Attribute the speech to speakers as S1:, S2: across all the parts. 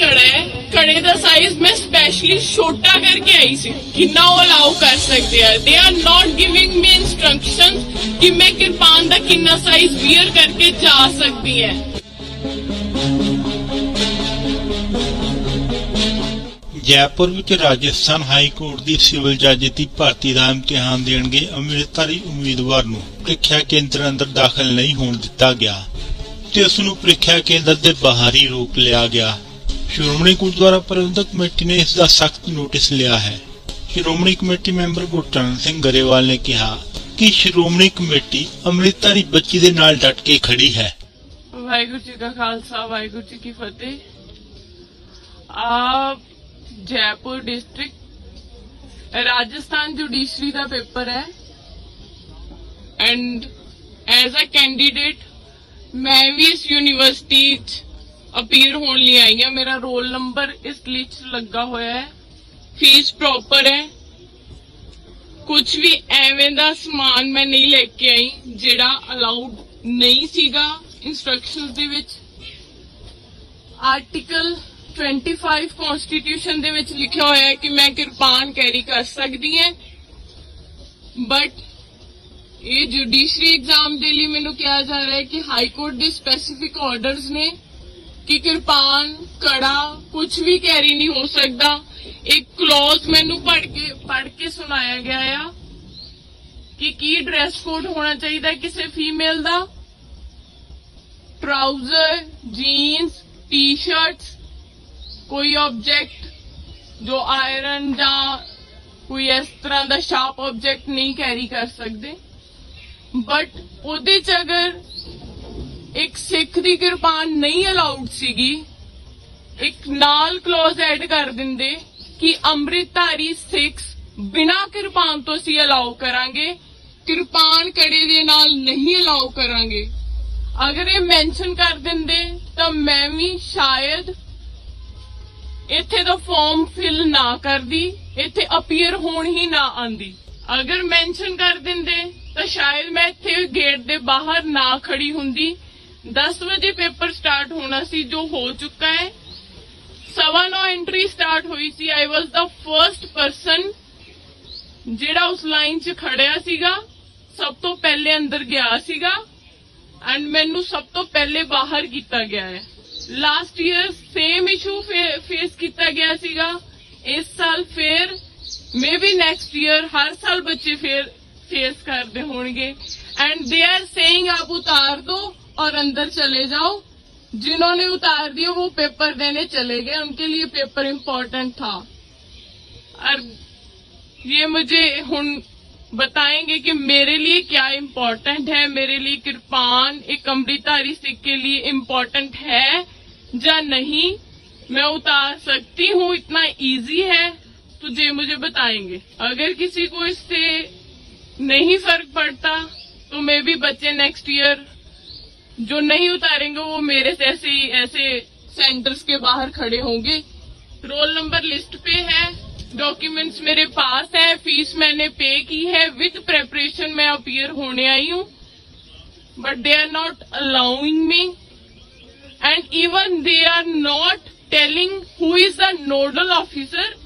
S1: ਕੜਾ ਹੈ ਕੜੇ ਦਾ ਸਾਈਜ਼ ਮੈਂ ਸਪੈਸ਼ਲੀ ਛੋਟਾ ਕਰਕੇ ਆਈ ਸੀ ਕਿੰਨਾ ਉਹ ਅਲਾਉ ਕਰ ਸਕਦੇ ਆ। They are not giving me instructions ਕਿ ਮੈਂ ਕਿਰਪਾਨ ਦਾ ਕਿੰਨਾ ਸਾਈਜ਼ ਵੀਅਰ ਕਰਕੇ ਜਾ ਸਕਦੀ ਹੈ।
S2: ਜੈਪੁਰ ਵਿੱਚ ਰਾਜਸਥਾਨ ਹਾਈ ਕੋਰਟ ਦੀ ਸਿਵਲ ਜੱਜ ਦੀ ਭਰਤੀ ਦਾ ਇਮਤਿਹਾਨ ਦੇਣਗੇ ਅੰਮ੍ਰਿਤਧਾਰੀ ਉਮੀਦਵਾਰ ਨੂੰ। ਪ੍ਰੀਖਿਆ ਕੇਂਦਰ ਅੰਦਰ ਦਾਖਲ ਨਹੀਂ ਹੋਣ ਦਿੱਤਾ ਗਿਆ ਤੇ ਉਸ ਨੂੰ ਪ੍ਰੀਖਿਆ ਕੇਂਦਰ ਦੇ ਬਾਹਰ ਹੀ ਰੋਕ ਲਿਆ ਗਿਆ। ਸ਼੍ਰੋਮਣੀ ਗੁਰਦੁਆਰਾ ਪ੍ਰਬੰਧਕ ਕਮੇਟੀ ਨੇ ਇਸ ਦਾ ਸਖਤ ਨੋਟਿਸ ਲਿਆ ਹੈ। ਸ਼੍ਰੋਮਣੀ ਕਮੇਟੀ ਮੈਂਬਰ ਗੁਰਚਰਨ ਸਿੰਘ ਗਰੇਵਾਲ ਨੇ ਕਿਹਾ ਕਿ ਸ਼੍ਰੋਮਣੀ ਕਮੇਟੀ ਅੰਮ੍ਰਿਤਧਾਰੀ ਬੱਚੀ ਦੇ ਨਾਲ ਡਟ ਕੇ ਖੜੀ ਹੈ।
S1: ਵਾਹਿਗੁਰੂ ਜੀ ਕਾ ਖਾਲਸਾ, ਵਾਹਿਗੁਰੂ ਜੀ ਕੀ ਫਤਿਹ। ਆ ਜੈਪੁਰ ਡਿਸਟ੍ਰਿਕਟ ਰਾਜਸਥਾਨ ਜੁਡੀਸ਼ਰੀ ਦਾ ਪੇਪਰ ਹੈ। ਐਂਡ ਐਜ਼ ਅ ਕੈਂਡੀਡੇਟ, ਮੈਂ ਵੀ ਇਸ ਯੂਨੀਵਰਸਿਟੀ 'ਚ ਅਪੀਲ ਹੋਣ ਲਈ ਆਈ ਹਾਂ। ਮੇਰਾ ਰੋਲ ਨੰਬਰ ਇਸ ਲਿਸਟ ਲੱਗਾ ਹੋਇਆ ਹੈ। ਫੀਸ ਪ੍ਰੋਪਰ ਹੈ। ਕੁਝ ਵੀ ਐਵੇਂ ਦਾ ਸਮਾਨ ਮੈਂ ਨਹੀਂ ਲੈ ਕੇ ਆਈ, ਜਿਹੜਾ ਅਲਾਉਡ ਨਹੀਂ ਸੀਗਾ ਇਨਸਟਰਕਸ਼ਨਸ ਦੇ ਵਿੱਚ। ਆਰਟੀਕਲ 25 ਕਨਸਟੀਟਿਊਸ਼ਨ ਦੇ ਵਿੱਚ ਲਿਖਿਆ ਹੋਇਆ ਹੈ ਕਿ ਮੈਂ ਕਿਰਪਾਨ ਕੈਰੀ ਕਰ ਸਕਦੀ ਹਾਂ। ਬਟ ਇਹ ਜੁਡੀਸ਼ਰੀ ਐਗਜ਼ਾਮ ਦੇ ਲਈ ਮੈਨੂੰ ਕਿਹਾ ਜਾ ਰਿਹਾ ਹੈ ਕਿ ਹਾਈ ਕੋਰਟ ਦੇ ਸਪੈਸੀਫਿਕ ਆਰਡਰਸ ਨੇ ਕਿ ਕਿਰਪਾਨ, ਕੜਾ ਕੁਝ ਵੀ ਕੈਰੀ ਨਹੀਂ ਹੋ ਸਕਦਾ। ਇੱਕ ਕਲੌਜ਼ ਮੈਨੂੰ ਪੜ੍ਹ ਕੇ ਪੜ੍ਹ ਕੇ ਸੁਣਾਇਆ ਗਿਆ ਆ ਕਿ ਕੀ ਡਰੈਸ ਕੋਡ ਹੋਣਾ ਚਾਹੀਦਾ ਕਿਸੇ ਫੀਮੇਲ ਦਾ? ਟਰਾਊਜ਼ਰ ਜੀਨਸ ਟੀ-ਸ਼ਰਟਸ ਕੋਈ ਆਬਜੈਕਟ ਜੋ ਆਇਰਨ ਜਾਂ ਕੋਈ ਇਸ ਤਰ੍ਹਾਂ ਦਾ ਸ਼ਾਰਪ ਆਬਜੈਕਟ ਨਹੀਂ ਕੈਰੀ ਕਰ ਸਕਦੇ। ਬਟ ਉਹਦੇ ਚ ਅਗਰ ਇੱਕ ਸਿੱਖ ਦੀ ਕਿਰਪਾਨ ਨਹੀਂ ਅਲਾਉਡ ਸੀਗੀ। ਇੱਕ ਨਾਲ ਕਲੋਜ਼ ਐਡ ਕਰ ਦਿੰਦੇ ਕਿ ਅੰਮ੍ਰਿਤਧਾਰੀ ਸਿੱਖਸ ਬਿਨਾ ਕਿਰਪਾਨ ਤੋਂ ਅਸੀਂ ਅਲਾਉ ਕਰਾਂਗੇ, ਕਿਰਪਾਨ ਕੜੇ ਦੇ ਨਾਲ ਨਹੀਂ ਅਲਾਉ ਕਰਾਂਗੇ। ਅਗਰ ਇਹ ਮੈਂਸ਼ਨ ਕਰ ਦਿੰਦੇ, ਤਾਂ ਮੈਂ ਵੀ ਸ਼ਾਇਦ ਇੱਥੇ ਦਾ ਫਾਰਮ ਫਿਲ ਨਾ ਕਰਦੀ, ਇੱਥੇ ਅਪੀਅਰ ਹੋਣ ਹੀ ਨਾ ਆਂਦੀ। ਅਗਰ ਮੈਂਸ਼ਨ ਕਰ ਦਿੰਦੇ, ਤਾਂ ਸ਼ਾਇਦ ਮੈਂ ਇੱਥੇ ਗੇਟ ਦੇ ਬਾਹਰ ਨਾ ਖੜੀ ਹੁੰਦੀ 10 ਵਜੇ ਪੇਪਰ ਸਟਾਰਟ ਹੋਣਾ ਸੀ ਜੋ ਹੋ ਚੁੱਕਾ ਹੈ ਸਵਾ ਨੋ ਐਂਟਰੀ ਸਟਾਰਟ ਹੋਈ ਸੀ ਆਈ ਵਾਸ ਦਾ ਫਰਸਟ ਪਰਸਨ ਜਿਹੜਾ ਉਸ ਲਾਈਨ 'ਚ ਖੜਿਆ ਸੀਗਾ ਸਭ ਤੋਂ ਪਹਿਲੇ ਅੰਦਰ ਗਿਆ ਸੀਗਾ ਐਂਡ ਮੈਨੂੰ ਸਭ ਤੋਂ ਪਹਿਲੇ ਬਾਹਰ ਕੀਤਾ ਗਿਆ ਹੈ last year same issue face ਕੀਤਾ ਗਿਆ ਸੀਗਾ ਇਸ ਸਾਲ ਫੇਰ ਮੇਬੀ ਨੈਕਸਟ ਈਅਰ ਹਰ ਸਾਲ ਬੱਚੇ ਫੇਰ ਫੇਸ ਕਰਦੇ ਹੋਣਗੇ। ਐਂਡ ਦੇ ਆਰ ਸੇਇੰਗ ਆਪ ਉਤਾਰ ਦੋ और अंदर चले जाओ। जिन्होंने उतार दिया, वो पेपर देने चले गए। उनके लिए पेपर इम्पोर्टेंट था। और ये मुझे हुन बताएँगे कि मेरे लिए क्या इम्पोर्टेंट है। मेरे लिए कृपान, एक अमृतारी सिख के लिए इम्पोर्टेंट है या नहीं, मैं उतार सकती हूँ। इतना इजी है। तो ये मुझे बताएँगे। अगर किसी को इससे नहीं फ़र्क पड़ता तो मे भी बच्चे नेक्स्ट ईयर जो नहीं उतारेंगे वो मेरे से ऐसे ही ऐसे सेंटर्स के बाहर खड़े होंगे रोल नंबर लिस्ट पे है डॉक्यूमेंट्स मेरे पास है फीस मैंने पे की है विद प्रेपरेशन मैं अपीयर होने आई हूँ but they are not allowing me and even they are not telling who is the nodal officer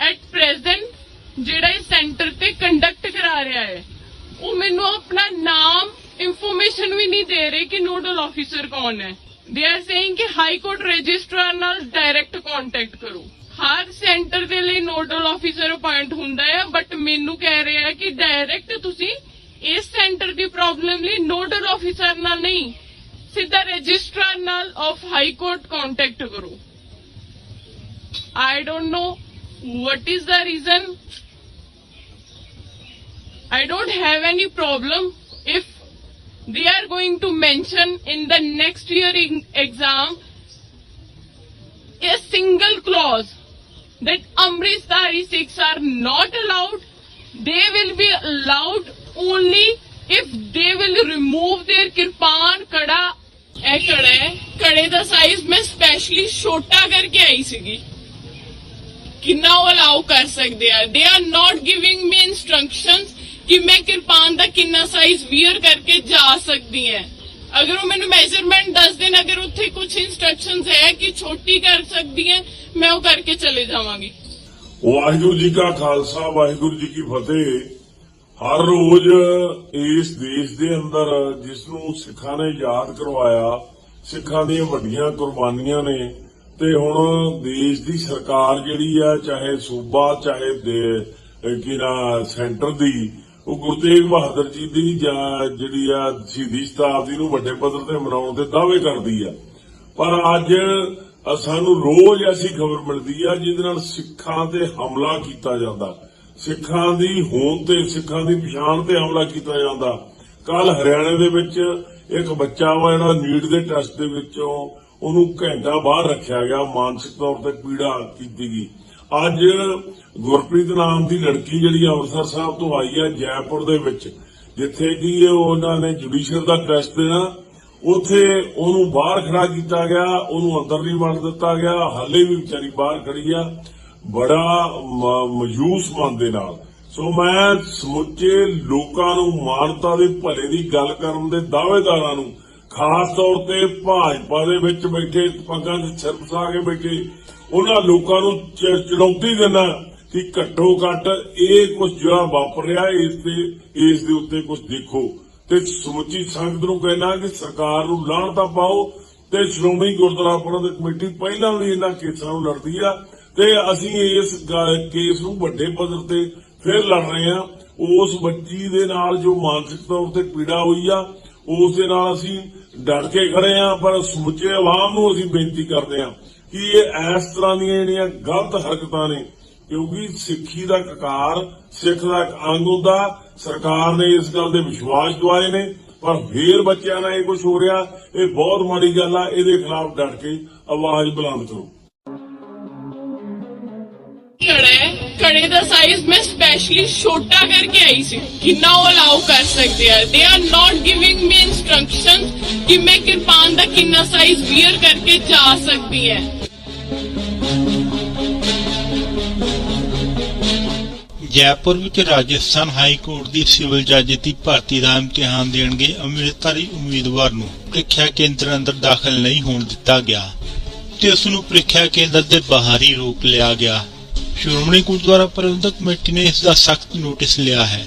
S1: at present ਜਿਹੜਾ ਇਹ ਸੈਂਟਰ ਤੇ ਕੰਡਕਟ ਕਰਾ ਰਿਹਾ ਹੈ ਉਹ ਮੈਨੂੰ ਆਪਣਾ ਨਾਮ ਇਨਫੋਰਮੇਸ਼ਨ ਵੀ ਨਹੀਂ ਦੇ ਰਹੇ ਕਿ ਨੋਡਲ ਆਫੀਸਰ ਕੌਣ ਹੈ। ਦੇ ਆਰ ਸੇਇੰਗ ਕਿ ਹਾਈ ਕੋਰਟ ਰਜਿਸਟਰਾਰ ਨਾਲ ਡਾਇਰੈਕਟ ਕੰਟੈਕਟ ਕਰੋ। ਹਰ ਸੈਂਟਰ ਦੇ ਲਈ ਨੋਡਲ ਆਫੀਸਰ ਅਪਾਇੰਟ ਹੁੰਦਾ ਹੈ ਬਟ ਮੈਨੂੰ ਕਹਿ ਰਿਹਾ ਹੈ ਕਿ ਡਾਇਰੈਕਟ ਤੁਸੀਂ ਇਸ ਸੈਂਟਰ ਦੀ ਪ੍ਰੋਬਲਮ ਲਈ ਨੋਡਲ ਆਫੀਸਰ ਨਾਲ ਨਹੀਂ, ਸਿੱਧਾ ਰਜਿਸਟਰਾਰ ਨਾਲ ਆਫ ਹਾਈ ਕੋਰਟ ਕੰਟੈਕਟ ਕਰੋ। I don't know what is the reason. I don't have any problem if they are going to mention in the next year in- exam a single clause that Amritdhari Sikhs are not allowed. They will be allowed only if they will remove their kirpan, kada, ਇਹ ਕੜਾ ਹੈ ਕੜੇ ਦਾ size ਮੈਂ specially ਛੋਟਾ ਕਰਕੇ ਆਈ ਸੀਗੀ ਕਿੰਨਾ ਉਹ ਅਲਾਉ ਕਰ ਸਕਦੇ ਆ they are not giving me instructions ਕਿ ਮੈਂ ਕਿਰਪਾਨ ਦਾ ਕਿੰਨਾ ਸਾਈਜ਼ ਵੀਅਰ ਕਰਕੇ ਜਾ ਸਕਦੀ ਹਾਂ। ਅਗਰ ਉਹ ਮੈਨੂੰ ਮੈਜ਼ਰਮੈਂਟ ਦੱਸ ਦੇਣ, ਅਗਰ ਉੱਥੇ ਕੁਝ ਇਨਸਟਰਕਸ਼ਨਸ ਹੈ ਕਿ ਛੋਟੀ ਕਰ ਸਕਦੀ ਹੈ, ਮੈਂ ਉਹ ਕਰਕੇ ਚਲੇ ਜਾਵਾਂਗੀ।
S3: ਵਾਹਿਗੁਰੂ ਜੀ ਕਾ ਖਾਲਸਾ, ਵਾਹਿਗੁਰੂ ਜੀ ਕੀ ਫਤਿਹ। ਹਰ ਰੋਜ਼ ਇਸ ਦੇਸ਼ ਦੇ ਅੰਦਰ ਜਿਸ ਨੂੰ ਸਿੱਖਾਂ ਨੇ ਯਾਦ ਕਰਵਾਇਆ, ਸਿੱਖਾਂ ਦੀਆਂ ਵੱਡੀਆਂ ਕੁਰਬਾਨੀਆਂ ਨੇ, ਤੇ ਹੁਣ ਦੇਸ਼ ਦੀ ਸਰਕਾਰ ਜਿਹੜੀ ਆ, ਚਾਹੇ ਸੂਬਾ, ਚਾਹੇ ਦੇ ਅਹ ਸੈਂਟਰ ਦੀ ਉਹ ਗੁਰੂ ਤੇਗ ਬਹਾਦਰ ਜੀ ਦੀ ਜਾਂ ਜਿਹੜੀ ਆ ਸ਼ਹੀਦੀ ਸ਼ਤਾਬਦੀ ਨੂੰ ਵੱਡੇ ਪੱਧਰ ਤੇ ਮਨਾਉਣ ਦੇ ਦਾਅਵੇ ਕਰਦੀ ਆ। ਪਰ ਅੱਜ ਸਾਨੂੰ ਰੋਜ਼ ਐਸੀ ਖਬਰ ਮਿਲਦੀ ਆ ਜਿਹਦੇ ਨਾਲ ਸਿੱਖਾਂ ਤੇ ਹਮਲਾ ਕੀਤਾ ਜਾਂਦਾ। ਸਿੱਖਾਂ ਦੀ ਹੋਂਦ ਤੇ, ਸਿੱਖਾਂ ਦੀ ਪਛਾਣ ਤੇ ਹਮਲਾ ਕੀਤਾ ਜਾਂਦਾ। ਕੱਲ ਹਰਿਆਣੇ ਦੇ ਵਿੱਚ ਇੱਕ ਬੱਚਾ ਵਾ, ਜਿਹੜਾ ਨੀਟ ਦੇ ਟੈਸਟ ਦੇ ਵਿੱਚੋਂ ਉਹਨੂੰ ਘੰਟਾ ਬਾਹਰ ਰੱਖਿਆ ਗਿਆ। ਮਾਨਸਿਕ ਤੌਰ ਤੇ ਪੀੜਾ ਕੀਤੀ ਗਈ। ਅੱਜ ਗੁਰਪ੍ਰੀਤ ਨਾਮ ਦੀ ਲੜਕੀ ਜਿਹੜੀ ਅੰਮ੍ਰਿਤਸਰ ਸਾਹਿਬ ਤੋਂ ਆਈ ਹੈ ਜੈਪੁਰ ਦੇ ਵਿੱਚ, ਜਿੱਥੇ ਕਿ ਉਹਨਾਂ ਨੇ ਜੁਡੀਸ਼ੀਅਲ ਦਾ ਟੈਸਟ ਦੇਣਾ, ਉੱਥੇ ਉਹਨੂੰ ਬਾਹਰ ਖੜਾ ਕੀਤਾ ਗਿਆ, ਉਹਨੂੰ ਅੰਦਰ ਨਹੀਂ ਵੜ ਦਿੱਤਾ ਗਿਆ, ਹਾਲੇ ਵੀ ਵਿਚਾਰੀ ਬਾਹਰ ਖੜੀ ਆ, ਬੜਾ ਮ- ਮਯੂਸ ਮਨ ਦੇ ਨਾਲ। ਸੋ ਮੈਂ ਸਮੁੱਚੇ ਲੋਕਾਂ ਨੂੰ ਮਾਨਤਾ ਦੇ ਭਲੇ ਦੀ ਗੱਲ ਕਰਨ ਦੇ ਦਾਅਵੇਦਾਰਾਂ ਨੂੰ, ਖਾਸ ਤੌਰ ਤੇ ਭਾਜਪਾ ਦੇ ਵਿੱਚ ਬੈਠੇ, ਪੱਗਾਂ 'ਚ ਸਿਰ ਕੇ ਬੈਠੇ ਉਹਨਾਂ ਲੋਕਾਂ ਨੂੰ ਚ- ਚੁਣੌਤੀ ਦੇਣਾ ਕਿ ਘੱਟੋ ਘੱਟ ਇਹ ਕੁਝ ਜਿਹੜਾ ਵਾਪਰ ਰਿਹਾ ਇਸ ਤੇ ਇਸ ਦੇ ਉੱਤੇ ਕੁਝ ਦੇਖੋ। ਤੇ ਸਮੁੱਚੀ ਸੰਗਤ ਨੂੰ ਕਹਿਣਾ ਕਿ ਸਰਕਾਰ ਨੂੰ ਲਾਹਣ ਤਾਂ ਪਾਓ ਤੇ ਸ਼੍ਰੋਮਣੀ ਗੁਰਦੁਆਰਾ ਪ੍ਰਬੰਧਕ ਕਮੇਟੀ ਪਹਿਲਾਂ ਵੀ ਇਹਨਾਂ ਕੇਸਾਂ ਨੂੰ ਲੜਦੀ ਆ ਤੇ ਅਸੀਂ ਇਸ ਕੇਸ ਨੂੰ ਵੱਡੇ ਪੱਧਰ ਤੇ ਫਿਰ ਲੜ ਰਹੇ ਆ ਉਸ ਬੱਚੀ ਦੇ ਨਾਲ ਜੋ ਮਾਨਸਿਕ ਤੌਰ ਤੇ ਪੀੜਾ ਹੋਈ ਆ, ਉਸ ਦੇ ਨਾਲ ਅਸੀਂ ਡਟ ਕੇ ਖੜੇ ਆ ਪਰ ਸਮੁੱਚੇ ਆਵਾਮ ਨੂੰ ਅਸੀਂ ਬੇਨਤੀ ਕਰਦੇ ਆ ਕਿ ਇਹ ਇਸ ਤਰ੍ਹਾਂ ਦੀਆਂ ਜਿਹੜੀਆਂ ਗਲਤ ਹਰਕਤਾਂ ਨੇ, ਕਿਉਂਕਿ ਸਿੱਖੀ ਦਾ ਕਕਾਰ ਸਿੱਖ ਦਾ ਅੰਗ ਹੁੰਦਾ, ਸਰਕਾਰ ਨੇ ਇਸ ਗੱਲ ਦੇ ਵਿਸ਼ਵਾਸ ਦਵਾਏ ਨੇ, ਪਰ ਫੇਰ ਬੱਚਿਆਂ ਨਾਲ ਇਹ ਕੁਝ ਹੋ ਰਿਹਾ, ਇਹ ਬਹੁਤ ਮਾੜੀ ਗੱਲ ਆ, ਇਹਦੇ ਖਿਲਾਫ ਡਟ ਕੇ ਆਵਾਜ਼ ਬੁਲੰਦ ਕਰੋ।
S1: ਘੜੇ ਦਾ ਸਾਈਜ਼ ਮੈਂ ਸਪੈਸ਼ਲੀ ਛੋਟਾ ਕਰਕੇ ਆਈ ਸੀ ਕਿੰਨਾ ਉਹ ਅਲਾਉ ਕਰ ਸਕਦੇ ਆ। They are not giving me instructions ਕਿ ਮੈਂ ਕਿਰਪਾਨ ਦਾ ਕਿੰਨਾ ਸਾਈਜ਼ ਵੀਅਰ ਕਰਕੇ ਜਾ ਸਕਦੀ ਹੈ।
S2: ਜੈਪੁਰ ਵਿੱਚ ਰਾਜਸਥਾਨ ਹਾਈ ਕੋਰਟ ਦੀ ਸਿਵਲ ਜੱਜ ਦੀ ਭਰਤੀ ਦਾ ਇਮਤਿਹਾਨ ਦੇਣਗੇ ਅੰਮ੍ਰਿਤਧਾਰੀ ਉਮੀਦਵਾਰ ਨੂੰ। ਪ੍ਰੀਖਿਆ ਕੇਂਦਰ ਅੰਦਰ ਦਾਖਲ ਨਹੀਂ ਹੋਣ ਦਿੱਤਾ ਗਿਆ ਤੇ ਉਸ ਨੂੰ ਪ੍ਰੀਖਿਆ ਕੇਂਦਰ ਦੇ ਬਾਹਰ ਹੀ ਰੋਕ ਲਿਆ ਗਿਆ। ਸ਼੍ਰੋਮਣੀ ਗੁਰਦੁਆਰਾ ਪ੍ਰਬੰਧਕ ਕਮੇਟੀ ਨੇ ਇਸ ਦਾ ਸਖਤ ਨੋਟਿਸ ਲਿਆ ਹੈ।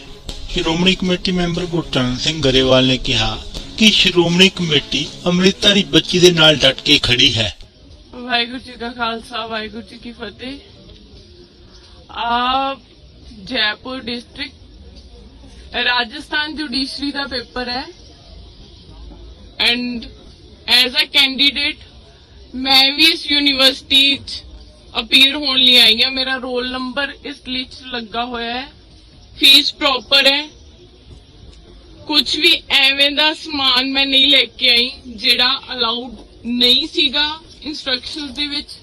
S2: ਸ਼੍ਰੋਮਣੀ ਕਮੇਟੀ ਮੈਂਬਰ ਗੁਰਚਰਨ ਸਿੰਘ ਗਰੇਵਾਲ ਨੇ ਕਿਹਾ ਕਿ ਸ਼੍ਰੋਮਣੀ ਕਮੇਟੀ ਅੰਮ੍ਰਿਤਧਾਰੀ ਬੱਚੀ ਦੇ ਨਾਲ ਡਟ ਕੇ ਖੜੀ ਹੈ।
S1: ਵਾਹਿਗੁਰੂ ਜੀ ਕਾ ਖਾਲਸਾ, ਵਾਹਿਗੁਰੂ ਜੀ ਕੀ ਫਤਿਹ। ਆਪ ਜੈਪੁਰ ਡਿਸਟ੍ਰਿਕਟ ਰਾਜਸਥਾਨ ਜੁਡੀਸ਼ਰੀ ਦਾ ਪੇਪਰ ਹੈ ਐਂਡ ਐਜ਼ ਅ ਕੈਂਡੀਡੇਟ ਮੈਂ ਵੀ ਇਸ ਯੂਨੀਵਰਸਿਟੀ 'ਚ ਅਪੀਅਰ ਹੋਣ ਲਈ ਆਈ ਹਾਂ ਮੇਰਾ ਰੋਲ ਨੰਬਰ ਇਸ ਲਿਸਟ ਲੱਗਾ ਹੋਇਆ ਹੈ ਫੀਸ ਪ੍ਰੋਪਰ ਹੈ ਕੁਝ ਵੀ ਐਵੇਂ ਦਾ ਸਮਾਨ ਮੈਂ ਨਹੀਂ ਲੈ ਕੇ ਆਈ ਜਿਹੜਾ ਅਲਾਉਡ ਨਹੀਂ ਸੀਗਾ ਇਨਸਟਰਕਸ਼ਨਸ ਦੇ ਵਿੱਚ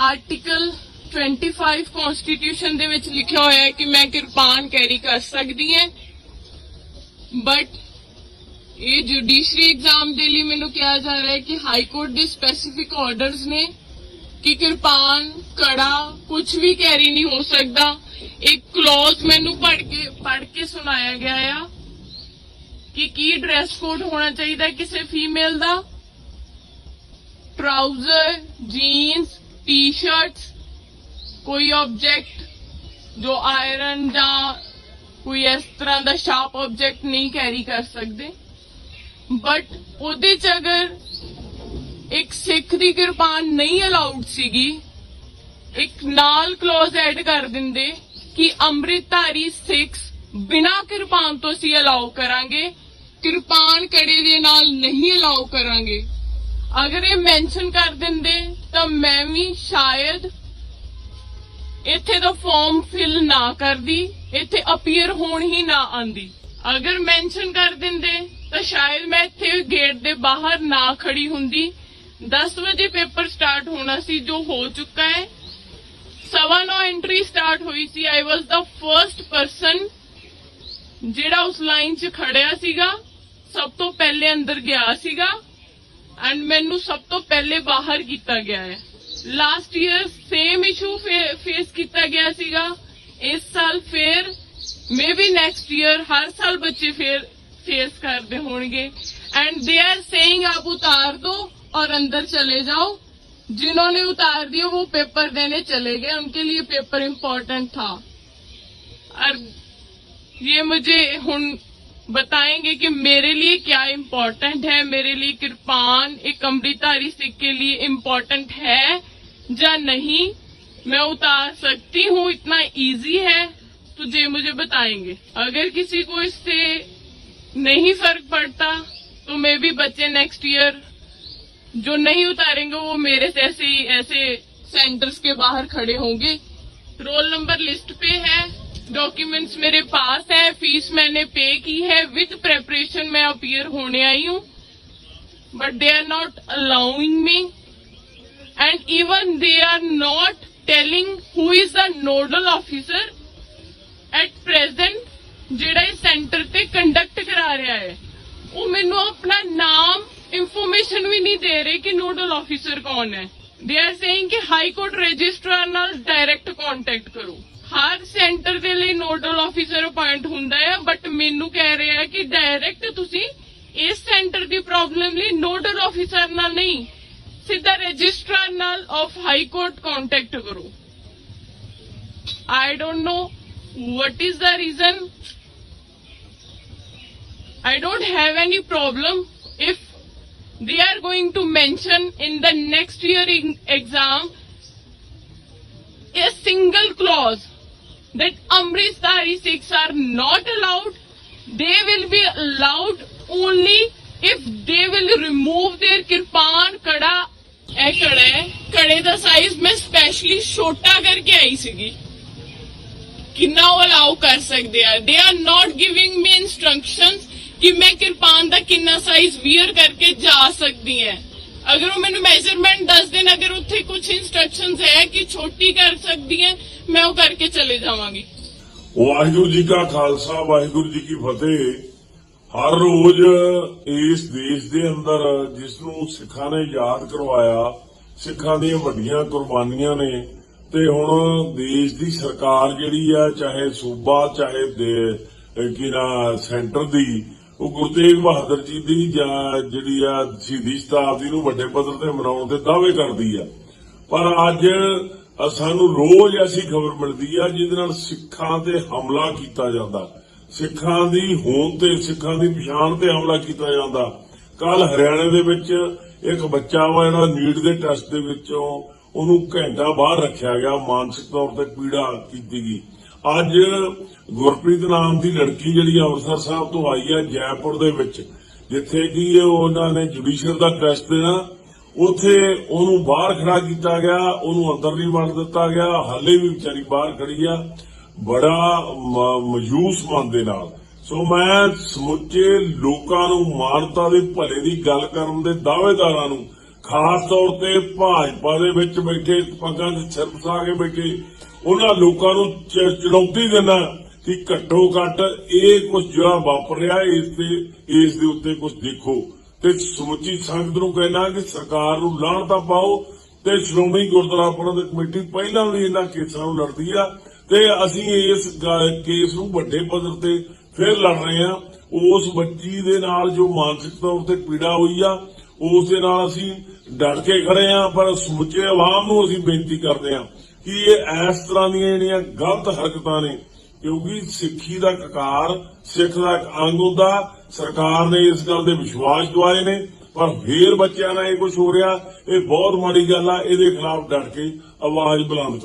S1: ਆਰਟੀਕਲ 25 ਕਨਸਟੀਟਿਊਸ਼ਨ ਦੇ ਵਿੱਚ ਲਿਖਿਆ ਹੋਇਆ ਹੈ ਕਿ ਮੈਂ ਕਿਰਪਾਨ ਕੈਰੀ ਕਰ ਸਕਦੀ ਹਾਂ। ਬਟ ਇਹ ਜੁਡੀਸ਼ਰੀ ਐਗਜ਼ਾਮ ਦੇ ਲਈ ਮੈਨੂੰ ਕਿਹਾ ਜਾ ਰਿਹਾ ਹੈ ਕਿ ਹਾਈ ਕੋਰਟ ਦੇ ਸਪੈਸੀਫਿਕ ਆਰਡਰਸ ਨੇ ਕਿ ਕਿਰਪਾਨ, ਕੜਾ ਕੁਝ ਵੀ ਕੈਰੀ ਨਹੀਂ ਹੋ ਸਕਦਾ। ਇੱਕ ਕਲੌਜ਼ ਮੈਨੂੰ ਪੜ੍ਹ ਕੇ ਪੜ੍ਹ ਕੇ ਸੁਣਾਇਆ ਗਿਆ ਆ ਕਿ ਕੀ ਡਰੈਸ ਕੋਡ ਹੋਣਾ ਚਾਹੀਦਾ ਕਿਸੇ ਫੀਮੇਲ ਦਾ। ਟਰਾਊਜ਼ਰ ਜੀਨਸ ਟੀ-ਸ਼ਰਟਸ ਕੋਈ ਆਬਜੈਕਟ ਜੋ ਆਇਰਨ ਜਾਂ ਕੋਈ ਇਸ ਤਰ੍ਹਾਂ ਦਾ ਸ਼ਾਰਪ ਆਬਜੈਕਟ ਨਹੀਂ ਕੈਰੀ ਕਰ ਸਕਦੇ। ਬਟ ਉਹਦੇ ਚ ਅਗਰ ਇੱਕ ਸਿੱਖ ਦੀ ਕਿਰਪਾਨ ਨਹੀਂ ਅਲਾਉਡ ਸੀਗੀ, ਇੱਕ ਨਾਲ ਕਲੋਜ਼ ਐਡ ਕਰ ਦਿੰਦੇ ਕਿ ਅੰਮ੍ਰਿਤਧਾਰੀ ਸਿੱਖ ਬਿਨਾ ਕਿਰਪਾਨ ਤੋਂ ਅਸੀਂ ਅਲਾਉ ਕਰਾਂਗੇ, ਕਿਰਪਾਨ ਕੜੇ ਦੇ ਨਾਲ ਨਹੀਂ ਅਲਾਉ ਕਰਾਂਗੇ। ਅਗਰ ਇਹ ਮੈਂਸ਼ਨ ਕਰ ਦਿੰਦੇ ਤਾਂ ਮੈਂ ਵੀ ਸ਼ਾਇਦ ਇੱਥੇ ਦਾ ਫਾਰਮ ਫਿਲ ਨਾ ਕਰਦੀ, ਇੱਥੇ ਅਪੀਅਰ ਹੋਣ ਹੀ ਨਾ ਆਂਦੀ। ਅਗਰ ਮੈਂਸ਼ਨ ਕਰ ਦਿੰਦੇ, ਤਾਂ ਸ਼ਾਇਦ ਮੈਂ ਇੱਥੇ ਗੇਟ ਦੇ ਬਾਹਰ ਨਾ ਖੜੀ ਹੁੰਦੀ। 10 ਵਜੇ ਪੇਪਰ ਸਟਾਰਟ ਹੋਣਾ ਸੀ, ਜੋ ਹੋ ਚੁੱਕਾ ਹੈ। ਸਵਾ ਨੌ ਐਂਟਰੀ ਸਟਾਰਟ ਹੋਈ ਸੀ। ਆਈ ਵਾਸ ਦਾ ਫਰਸਟ ਪਰਸਨ ਜਿਹੜਾ ਉਸ ਲਾਈਨ 'ਚ ਖੜਿਆ ਸੀਗਾ, ਸਭ ਤੋਂ ਪਹਿਲੇ ਅੰਦਰ ਗਿਆ ਸੀਗਾ। ਐਂਡ ਮੈਨੂੰ ਸਭ ਤੋਂ ਪਹਿਲੇ ਬਾਹਰ ਕੀਤਾ ਗਿਆ ਹੈ। last year same issue face ਕੀਤਾ ਗਿਆ ਸੀਗਾ ਇਸ ਸਾਲ ਫੇਰ ਮੇਬੀ ਨੈਕਸਟ ਈਅਰ ਹਰ ਸਾਲ ਬੱਚੇ ਫੇਰ ਫੇਸ ਕਰਦੇ ਹੋਣਗੇ ਐਂਡ ਦੇ ਆਰ ਸੇਇੰਗ ਆਪ ਉਤਾਰ ਦੋ और अंदर चले जाओ जिन्होंने उतार दिए वो पेपर देने चले गए उनके लिए पेपर इम्पोर्टेंट था और ये मुझे हुन बताएंगे कि मेरे लिए क्या इम्पोर्टेंट है मेरे लिए कृपान एक अमृतारी सिख के लिए इम्पोर्टेंट है या नहीं, मैं उतार सकती हूँ, इतना इजी है तो ये मुझे बताएँगे। अगर किसी को इससे नहीं फ़र्क पड़ता तो मे भी बच्चे नेक्स्ट ईयर जो नहीं उतारेंगे, वो मेरे से ऐसे ही, ऐसे सेंटर्स के बाहर खड़े होंगे। रोल नंबर लिस्ट पे है डॉक्यूमेंट्स मेरे पास है फ़ीस मैंने पे की है विद प्रेपरेशन मैं अपियर होने आई हूँ। But they are not allowing me and even they are not telling who is the nodal officer at present, ਜਿਹੜਾ ਇਹ ਸੈਂਟਰ ਤੇ ਕੰਡਕਟ ਕਰਾ ਰਿਹਾ ਹੈ। ਉਹ ਮੈਨੂੰ ਆਪਣਾ ਨਾਮ ਇਨਫੋਰਮੇਸ਼ਨ ਵੀ ਨਹੀਂ ਦੇ ਰਹੇ ਕਿ ਨੋਡਲ ਆਫੀਸਰ ਕੌਣ ਹੈ। ਦੇ ਆਰ ਸੇਇੰਗ ਕਿ ਹਾਈ ਕੋਰਟ ਰਜਿਸਟਰਾਰ ਨਾਲ ਡਾਇਰੈਕਟ ਕੰਟੈਕਟ ਕਰੋ। ਹਰ ਸੈਂਟਰ ਦੇ ਲਈ ਨੋਡਲ ਆਫੀਸਰ ਅਪਾਇੰਟ ਹੁੰਦਾ ਹੈ ਬਟ ਮੈਨੂੰ ਕਹਿ ਰਿਹਾ ਕਿ ਡਾਇਰੈਕਟ ਤੁਸੀਂ ਇਸ ਸੈਂਟਰ ਦੀ ਪ੍ਰੋਬਲਮ ਲਈ ਨੋਡਲ ਆਫੀਸਰ ਨਾਲ ਨਹੀਂ। The ಸಿದ್ಧ registrar of High Court contact Guru. I don't know what is the reason. I don't have any problem if they are going to mention in the next year exam a single clause that amritsari Sikhs are not allowed. They will be allowed only if they will remove their kirpan, kada ਇਹ ਕੜਾ ਹੈ। ਕੜੇ ਦਾ size ਮੈਂ specially ਛੋਟਾ ਕਰਕੇ ਆਈ ਸੀਗੀ। ਕਿੰਨਾ ਉਹ ਅਲਾਉ ਕਰ ਸਕਦੇ ਆ। They are not giving me instructions ਕਿ ਮੈਂ ਕਿਰਪਾਨ ਦਾ ਕਿੰਨਾ ਸਾਈਜ਼ ਵੀਅਰ ਕਰਕੇ ਜਾ ਸਕਦੀ ਹਾਂ। ਅਗਰ ਉਹ ਮੈਨੂੰ ਮੈਜ਼ਰਮੈਂਟ ਦੱਸ ਦੇਣ, ਅਗਰ ਉੱਥੇ ਕੁਝ ਇਨਸਟਰਕਸ਼ਨਸ ਹੈ ਕਿ ਛੋਟੀ ਕਰ ਸਕਦੀ ਹੈ, ਮੈਂ ਉਹ ਕਰਕੇ ਚਲੇ ਜਾਵਾਂਗੀ।
S3: ਵਾਹਿਗੁਰੂ ਜੀ ਕਾ ਖਾਲਸਾ, ਵਾਹਿਗੁਰੂ ਜੀ ਕੀ ਫਤਿਹ। ਹਰ ਰੋਜ਼ ਇਸ ਦੇਸ਼ ਦੇ ਅੰਦਰ ਜਿਸ ਨੂੰ ਸਿੱਖਾਂ ਨੇ ਯਾਦ ਕਰਵਾਇਆ, ਸਿੱਖਾਂ ਦੀਆਂ ਵੱਡੀਆਂ ਕੁਰਬਾਨੀਆਂ ਨੇ, ਤੇ ਹੁਣ ਦੇਸ਼ ਦੀ ਸਰਕਾਰ ਜਿਹੜੀ ਆ, ਚਾਹੇ ਸੂਬਾ, ਚਾਹੇ ਦੇ- ਅਹ ਸੈਂਟਰ ਦੀ, ਉਹ ਗੁਰੂ ਤੇਗ ਬਹਾਦਰ ਜੀ ਦੀ ਜਾਂ ਜਿਹੜੀ ਆ ਸ਼ਹੀਦੀ ਸ਼ਤਾਬਦੀ ਨੂੰ ਵੱਡੇ ਪੱਧਰ ਤੇ ਮਨਾਉਣ ਦੇ ਦਾਅਵੇ ਕਰਦੀ ਆ। ਪਰ ਅੱਜ ਸਾਨੂੰ ਰੋਜ਼ ਐਸੀ ਖਬਰ ਮਿਲਦੀ ਆ, ਜਿਹਦੇ ਨਾਲ ਸਿੱਖਾਂ ਤੇ ਹਮਲਾ ਕੀਤਾ ਜਾਂਦਾ। ਸਿੱਖਾਂ ਦੀ ਹੋਂਦ ਤੇ ਸਿੱਖਾਂ ਦੀ ਪਛਾਣ ਤੇ ਹਮਲਾ ਕੀਤਾ ਜਾਂਦਾ। ਕੱਲ ਹਰਿਆਣੇ ਦੇ ਵਿੱਚ ਇੱਕ ਬੱਚਾ ਵਾ ਜਿਹੜਾ ਨੀਟ ਦੇ ਟੈਸਟ ਦੇ ਵਿੱਚੋਂ ਉਹਨੂੰ ਘੰਟਾ ਬਾਹਰ ਰੱਖਿਆ ਗਿਆ, ਮਾਨਸਿਕ ਤੌਰ ਤੇ ਪੀੜਾ ਕੀਤੀ ਗਈ। ਅੱਜ ਗੁਰਪ੍ਰੀਤ ਨਾਮ ਦੀ ਲੜਕੀ ਜਿਹੜੀ ਅੰਮ੍ਰਿਤਸਰ ਸਾਹਿਬ ਤੋਂ ਆਈ ਹੈ ਜੈਪੁਰ ਦੇ ਵਿੱਚ, ਜਿੱਥੇ ਕਿ ਉਹਨਾਂ ਨੇ ਜੁਡੀਸ਼ੀਅਲ ਦਾ ਟੈਸਟ ਦੇਣਾ। ਉਥੇ ਉਹਨੂੰ ਬਾਹਰ ਖੜਾ ਕੀਤਾ ਗਿਆ, ਉਹਨੂੰ ਅੰਦਰ ਨਹੀਂ ਵੜ ਦਿੱਤਾ ਗਿਆ, ਹਾਲੇ ਵੀ ਵਿਚਾਰੀ ਬਾਹਰ ਖੜੀ ਆ। ਬੜਾ ਮ- ਮਯੂਸ ਮਨ ਦੇ ਨਾਲ। ਸੋ ਮੈਂ ਸਮੁੱਚੇ ਲੋਕਾਂ ਨੂੰ, ਮਾਨਤਾ ਦੇ ਭਲੇ ਦੀ ਗੱਲ ਕਰਨ ਦੇ ਦਾਅਵੇਦਾਰਾਂ ਨੂੰ, ਖਾਸ ਤੌਰ ਤੇ ਭਾਜਪਾ ਦੇ ਵਿੱਚ ਬੈਠੇ, ਪੱਗਾਂ 'ਚ ਸਿਰ ਫਸਾ ਕੇ ਬੈਠੇ, ਉਹਨਾਂ ਲੋਕਾਂ ਨੂੰ ਚ- ਚੁਣੌਤੀ ਦਿੰਦਾ ਕਿ ਘੱਟੋ ਘੱਟ ਇਹ ਕੁਝ ਜਿਹੜਾ ਵਾਪਰ ਰਿਹਾ, ਇਸ ਤੇ, ਇਸ ਦੇ ਉੱਤੇ ਕੁਝ ਦੇਖੋ। ਤੇ ਸਮੁੱਚੀ ਸੰਗਤ ਨੂੰ ਕਹਿਣਾ ਕਿ ਸਰਕਾਰ ਨੂੰ ਲਾਣ ਤਾਂ ਪਾਓ ਤੇ ਸ਼੍ਰੋਮਣੀ ਗੁਰਦੁਆਰਾ ਪ੍ਰਬੰਧਕ ਕਮੇਟੀ ਪਹਿਲਾਂ ਵੀ ਇਹਨਾਂ ਕੇਸਾਂ ਨੂੰ ਲੜਦੀ ਆ। ਤੇ ਅਸੀਂ ਇਸ ਕੇਸ ਨੂੰ ਵੱਡੇ ਪੱਧਰ ਤੇ ਫਿਰ ਲੜ ਰਹੇ ਹਾਂ। ਉਸ ਬੱਚੀ ਦੇ ਨਾਲ ਜੋ ਮਾਨਸਿਕ ਤੌਰ ਤੇ ਪੀੜਾ ਹੋਈ ਆ, ਉਸ ਦੇ ਨਾਲ ਅਸੀਂ ਡਟ ਕੇ ਖੜੇ ਆ ਪਰ ਸਮੁੱਚੇ ਆਵਾਮ ਨੂੰ ਅਸੀਂ ਬੇਨਤੀ ਕਰਦੇ ਆ ਕਿ ਇਹ ਇਸ ਤਰ੍ਹਾਂ ਦੀਆਂ ਜਿਹੜੀਆਂ ਗਲਤ ਹਰਕਤਾਂ ਨੇ, ਕਿਉਂਕਿ ਸਿੱਖੀ ਦਾ ਕਕਾਰ, ਸਿੱਖ ਦਾ ਇੱਕ ਅੰਗ ਹੁੰਦਾ, ਸਰਕਾਰ ਨੇ ਇਸ ਗੱਲ ਦੇ ਵਿਸ਼ਵਾਸ ਦਵਾਏ ਨੇ, ਪਰ ਫੇਰ ਬੱਚਿਆਂ ਨਾਲ ਇਹ ਕੁਝ ਹੋ ਰਿਹਾ, ਇਹ ਬਹੁਤ ਮਾੜੀ ਗੱਲ ਆ, ਇਹਦੇ ਖਿਲਾਫ ਡਟ ਕੇ ਆਵਾਜ਼ ਬੁਲੰਦ ਕਰੋ।